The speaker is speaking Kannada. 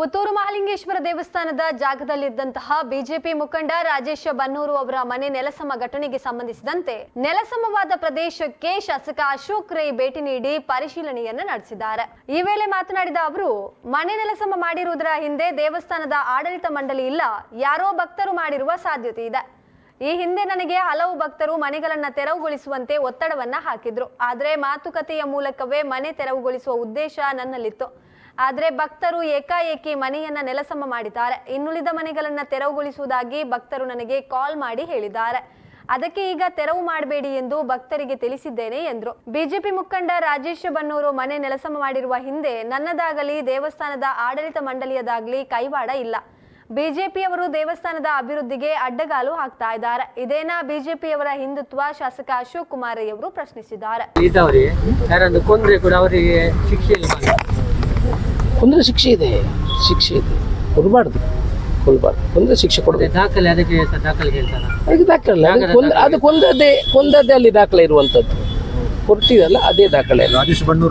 ಪುತ್ತೂರು ಮಹಾಲಿಂಗೇಶ್ವರ ದೇವಸ್ಥಾನದ ಜಾಗದಲ್ಲಿದ್ದಂತಹ ಬಿಜೆಪಿ ಮುಖಂಡ ರಾಜೇಶ ಬನ್ನೂರು ಅವರ ಮನೆ ನೆಲಸಮ ಘಟನೆಗೆ ಸಂಬಂಧಿಸಿದಂತೆ ನೆಲಸಮವಾದ ಪ್ರದೇಶಕ್ಕೆ ಶಾಸಕ ಅಶೋಕ್ ರೈ ಭೇಟಿ ನೀಡಿ ಪರಿಶೀಲನೆಯನ್ನ ನಡೆಸಿದ್ದಾರೆ. ಈ ವೇಳೆ ಮಾತನಾಡಿದ ಅವರು, ಮನೆ ನೆಲಸಮ ಮಾಡಿರುವುದರ ಹಿಂದೆ ದೇವಸ್ಥಾನದ ಆಡಳಿತ ಮಂಡಳಿ ಇಲ್ಲ, ಯಾರೋ ಭಕ್ತರು ಮಾಡಿರುವ ಸಾಧ್ಯತೆ ಇದೆ. ಈ ಹಿಂದೆ ನನಗೆ ಹಲವು ಭಕ್ತರು ಮನೆಗಳನ್ನ ತೆರವುಗೊಳಿಸುವಂತೆ ಒತ್ತಡವನ್ನ ಹಾಕಿದ್ರು. ಆದ್ರೆ ಮಾತುಕತೆಯ ಮೂಲಕವೇ ಮನೆ ತೆರವುಗೊಳಿಸುವ ಉದ್ದೇಶ ನನ್ನಲ್ಲಿತ್ತು. ಆದ್ರೆ ಭಕ್ತರು ಏಕಾಏಕಿ ಮನೆಯನ್ನ ನೆಲಸಮ ಮಾಡಿದ್ದಾರೆ. ಇನ್ನುಳಿದ ಮನೆಗಳನ್ನ ತೆರವುಗೊಳಿಸುವುದಾಗಿ ಭಕ್ತರು ನನಗೆ ಕಾಲ್ ಮಾಡಿ ಹೇಳಿದ್ದಾರೆ. ಅದಕ್ಕೆ ಈಗ ತೆರವು ಮಾಡಬೇಡಿ ಎಂದು ಭಕ್ತರಿಗೆ ತಿಳಿಸಿದ್ದೇನೆ ಎಂದರು. ಬಿಜೆಪಿ ಮುಖಂಡ ರಾಜೇಶ್ ಬನ್ನೂರು ಮನೆ ನೆಲಸಮ ಮಾಡಿರುವ ಹಿಂದೆ ನನ್ನದಾಗಲಿ ದೇವಸ್ಥಾನದ ಆಡಳಿತ ಮಂಡಳಿಯದಾಗಲಿ ಕೈವಾಡ ಇಲ್ಲ. ಬಿಜೆಪಿಯವರು ದೇವಸ್ಥಾನದ ಅಭಿವೃದ್ಧಿಗೆ ಅಡ್ಡಗಾಲು ಹಾಕ್ತಾ ಇದ್ದಾರೆ. ಇದೇನಾ ಬಿಜೆಪಿಯವರ ಹಿಂದುತ್ವ? ಶಾಸಕ ಅಶೋಕ್ ಕುಮಾರಯ್ಯವರು ಪ್ರಶ್ನಿಸಿದ್ದಾರೆ. ಕೊಂದ್ರೆ ಕೂಡ ಅವರಿಗೆ ಶಿಕ್ಷೆ ಕೊಂದ್ರೆ ಶಿಕ್ಷೆ ಇದೆ ಶಿಕ್ಷೆ ಇದೆ. ಕೊಡಬಾರ್ದು ಕೊಡಬಾರ್ದು. ಕೊಂದ್ರೆ ಶಿಕ್ಷೆ ಕೊಡಬೇಕು. ದಾಖಲೆ ಅದಕ್ಕೆ ಸ- ದಾಖಲೆ ಹೇಳ್ತಾರ? ಅದಕ್ಕೆ ದಾಖಲೆ ಅದು ಕೊಂದ ಅದು ಕೊಂದದ್ದೇ ಕೊಂದದ್ದೇ ಅಲ್ಲಿ ದಾಖಲೆ ಇರುವಂಥದ್ದು. ಕೊಡ್ತೀವಲ್ಲ ಅದೇ ದಾಖಲೆ. ರಾಜೇಶ್